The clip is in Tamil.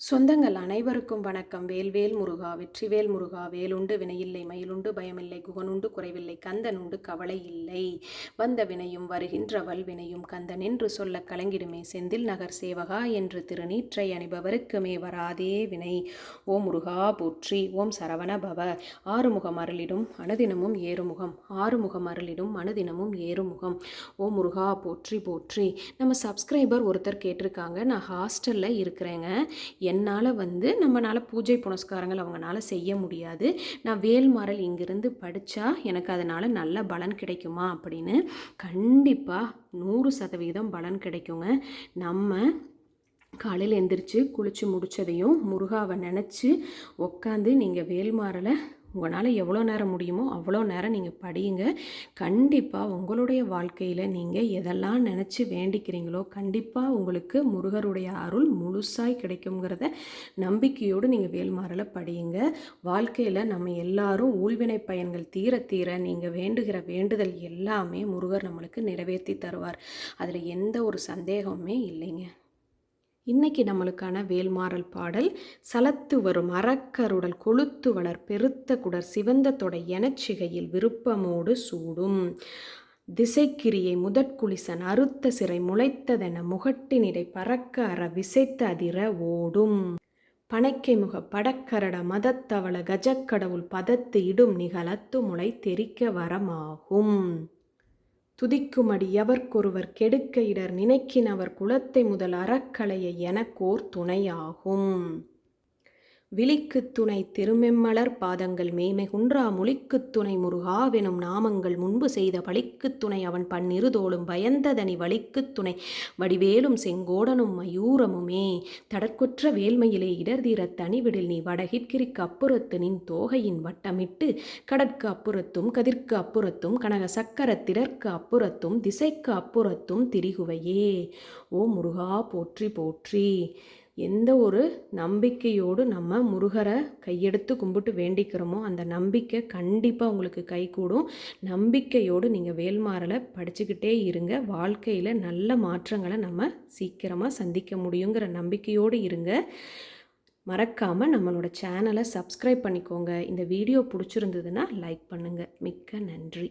சொந்தங்கள் அனைவருக்கும் வணக்கம். வேல்வேல் முருகா வெற்றிவேல் முருகா வேலுண்டு வினையில்லை மயிலுண்டு பயமில்லை குகனுண்டு குறைவில்லை கந்தன் உண்டு கவலை இல்லை. வந்த வினையும் வருகின்ற வல்வினையும் கந்தன் என்று சொல்ல கலங்கிடுமே. செந்தில் நகர் சேவகா என்று திருநீற்றை அணிபவருக்குமே வராதே வினை. ஓம் முருகா போற்றி. ஓம் சரவண பவ. ஆறுமுகம் அருளிடும் அனுதினமும் ஏறுமுகம். ஆறுமுகம் அருளிடும் அனுதினமும் ஏறுமுகம். ஓம் முருகா போற்றி போற்றி. நம்ம சப்ஸ்கிரைபர் ஒருத்தர் கேட்டிருக்காங்க. நான் ஹாஸ்டலில் இருக்கிறேங்க. என்னால் வந்து நம்மளால் பூஜை புனஸ்காரங்கள் அவங்களால செய்ய முடியாது. நான் வேல்மாறல் இங்கிருந்து படித்தா எனக்கு அதனால் நல்ல பலன் கிடைக்குமா அப்படின்னு கண்டிப்பாக நூறு சதவீதம் பலன் கிடைக்குங்க. நம்ம காலையில் எந்திரிச்சு குளித்து முடித்ததையும் முருகாவை நினச்சி உக்காந்து நீங்கள் வேல்மாறலை உங்களால் எவ்வளோ நேரம் முடியுமோ அவ்வளோ நேரம் நீங்கள் படியுங்க. கண்டிப்பாக உங்களுடைய வாழ்க்கையில் நீங்கள் எதெல்லாம் நினச்சி வேண்டிக்கிறீங்களோ கண்டிப்பாக உங்களுக்கு முருகருடைய அருள் முழுசாய் கிடைக்குங்கிறத நம்பிக்கையோடு நீங்கள் வேல்மாறல படியுங்க. வாழ்க்கையில் நம்ம எல்லாரும் ஊழ்வினை பயன்கள் தீர தீர நீங்கள் வேண்டுகிற வேண்டுதல் எல்லாமே முருகர் நம்மளுக்கு நிறைவேற்றி தருவார். அதில் எந்த ஒரு சந்தேகமுமே இல்லைங்க. இன்னைக்கு நம்மளுக்கான வேல்மாறல் பாடல் சலத்து வரும் அறக்கருடல் கொளுத்து வளர் பெருத்த குடர் சிவந்த தொடை எனச்சிகையில் விருப்பமோடு சூடும். திசைக்கிரியை முதற்குளிசன் அறுத்த சிறை முளைத்ததென முகட்டினிடை பறக்க அற விசைத்த அதிர ஓடும். பனைக்கை முக படக்கரட மதத்தவள கஜக்கடவுள் பதத்து இடும் நிகழத்து முளை தெரிக்க வரமாகும். துதிக்குமடி எவர்க்கொருவர் கெடுக்க இடர் நினைக்கினவர் குலத்தை முதல் அறக்கலையை எனக்கோர் துணையாகும். விழிக்கு துணை திருமெம்மலர் பாதங்கள் மேமை குன்றா முழிக்கு துணை முருகாவெனும் நாமங்கள் முன்பு செய்த பழிக்கு துணை அவன் பன்னிருதோளும் பயந்ததனி வழிக்கு துணை. வடிவேலும் செங்கோடனும் மயூரமுமே. தடற்குற்ற வேல்மையிலே இடர்தீர தனிவிடில் நீ வடகிற்கிரிக்கு அப்புறத்து நின் தோகையின் வட்டமிட்டு கடற்கு அப்புறத்தும் கதிர்க்கு அப்புறத்தும் கனக சக்கரத்திடற்கு அப்புறத்தும் திசைக்கு அப்புறத்தும் திரிகுவையே. ஓ முருகா போற்றி போற்றி. எந்த ஒரு நம்பிக்கையோடு நம்ம முருகரை கையெடுத்து கும்பிட்டு வேண்டிக்கிறோமோ அந்த நம்பிக்கை கண்டிப்பாக உங்களுக்கு கைகூடும். நம்பிக்கையோடு நீங்கள் வேல்மாறலை படிச்சுக்கிட்டே இருங்க. வாழ்க்கையில் நல்ல மாற்றங்களை நம்ம சீக்கிரமாக சந்திக்க முடியுங்கிற நம்பிக்கையோடு இருங்க. மறக்காமல் நம்மளோட சேனலை சப்ஸ்கிரைப் பண்ணிக்கோங்க. இந்த வீடியோ பிடிச்சிருந்ததுன்னா லைக் பண்ணுங்கள் மிக்க நன்றி.